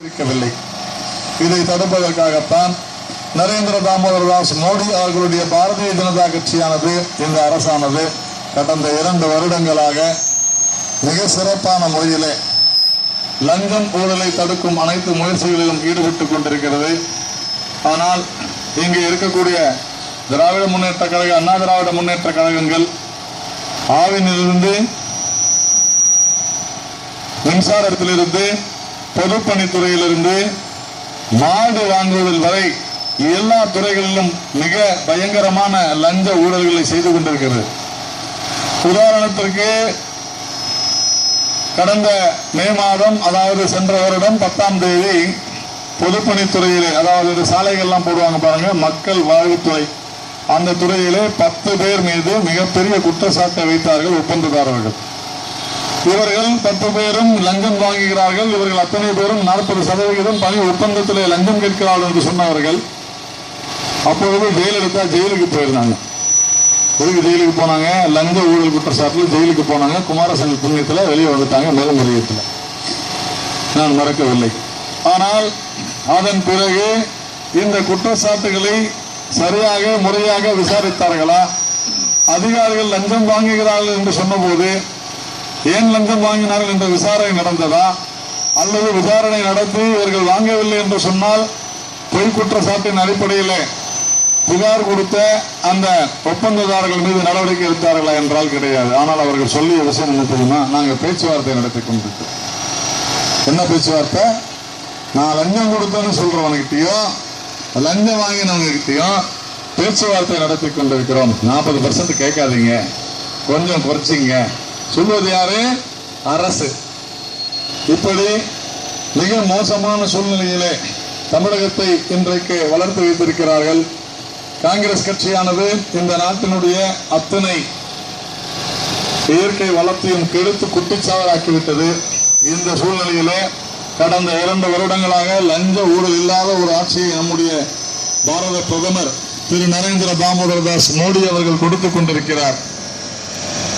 இருக்கவில்லை இதை தடுப்பதற்காகத்தான் நரேந்திர தாமோதர் தாஸ் மோடி அவர்களுடைய பாரதிய ஜனதா கட்சியானது இந்த அரசானது கடந்த இரண்டு வருடங்களாக மிக சிறப்பான முறையிலே லஞ்சம் ஊழலை தடுக்கும் அனைத்து முயற்சிகளிலும் ஈடுபட்டு கொண்டிருக்கிறது. ஆனால் இங்கே இருக்கக்கூடிய திராவிட முன்னேற்ற கழக அண்ணா திராவிட முன்னேற்ற கழகங்கள் ஆவினிலிருந்து மின்சாரத்திலிருந்து பொதுப்பணித்துறையிலிருந்து மாடு வாங்குவதில் வரை எல்லா துறைகளிலும் மிக பயங்கரமான லஞ்ச ஊழல்களை செய்து கொண்டிருக்கிறது. உதாரணத்திற்கு கடந்த மே மாதம் அதாவது சென்ற வருடம் பத்தாம் தேதி பொதுப்பணித்துறையிலே அதாவது இந்த சாலைகள்லாம் போடுவாங்க பாருங்க மக்கள் வாழ்வுத்துறை அந்த துறையிலே பத்து பேர் மீது மிகப்பெரிய குற்றச்சாட்டை வைத்தார்கள் ஒப்பந்ததாரர்கள். இவர்கள் பத்து பேரும் லஞ்சம் வாங்குகிறார்கள். இவர்கள் அத்தனை பேரும் நாற்பது சதவிகிதம் பணி ஒப்பந்தத்திலே லஞ்சம் கேட்கிறார்கள் என்று சொன்னவர்கள். அப்பொழுது ஜெயலலிதா ஜெயிலுக்கு போயிருந்தாங்க. எதுக்கு ஜெயிலுக்கு போனாங்க? லஞ்ச ஊழல் குற்றச்சாட்டில் ஜெயிலுக்கு போனாங்க. குமாரசாமி புண்ணியத்தில் வெளியே வந்துட்டாங்க. மேல்முறையத்தில் நான் மறக்கவில்லை. ஆனால் அதன் பிறகு இந்த குற்றச்சாட்டுகளை சரியாக முறையாக விசாரித்தார்களா? அதிகாரிகள் லஞ்சம் வாங்குகிறார்கள் என்று சொன்னபோது ஏன் லஞ்சம் வாங்கினார்கள் என்ற விசாரணை நடந்ததா? அல்லது விசாரணை நடத்தி இவர்கள் வாங்கவில்லை என்று சொன்னால் பொய் குற்றச்சாட்டின் அடிப்படையில் புகார் கொடுத்த அந்த ஒப்பந்ததாரர்கள் மீது நடவடிக்கை எடுத்தார்களா என்றால் கிடையாது. ஆனால் அவர்கள் சொல்லிய விஷயம் என்ன தெரியுமா? நாங்கள் பேச்சுவார்த்தை நடத்தி கொண்டிருக்கோம் என்ன பேச்சுவார்த்தை? நான் லஞ்சம் கொடுத்தேன்னு சொல்றவனுக்கிட்டையும் லஞ்சம் வாங்கினவங்ககிட்டயும் பேச்சுவார்த்தை நடத்தி கொண்டிருக்கிறோம். நாற்பது பர்சன்ட் கேட்காதீங்க. கொஞ்சம் குறைச்சிங்க. சொல்வது யாரு? அரசு. இப்படி மிக மோசமான சூழ்நிலையிலே தமிழகத்தை இன்றைக்கு வளர்த்து வைத்திருக்கிறார்கள். காங்கிரஸ் கட்சியானது இந்த நாட்டினுடைய அத்தனை இயற்கை வளத்தையும் கெடுத்து குட்டிச்சாவராக்கிவிட்டது. இந்த சூழ்நிலையிலே கடந்த இரண்டு வருடங்களாக லஞ்ச ஊழல் இல்லாத ஒரு ஆட்சியை நம்முடைய பாரத பிரதமர் திரு நரேந்திர தாமோதர் தாஸ் மோடி அவர்கள் கொடுத்துக் கொண்டிருக்கிறார்.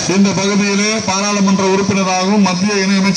இந்த பகுதியிலே பாராளுமன்ற உறுப்பினராகவும் மத்திய இணையமைச்சர்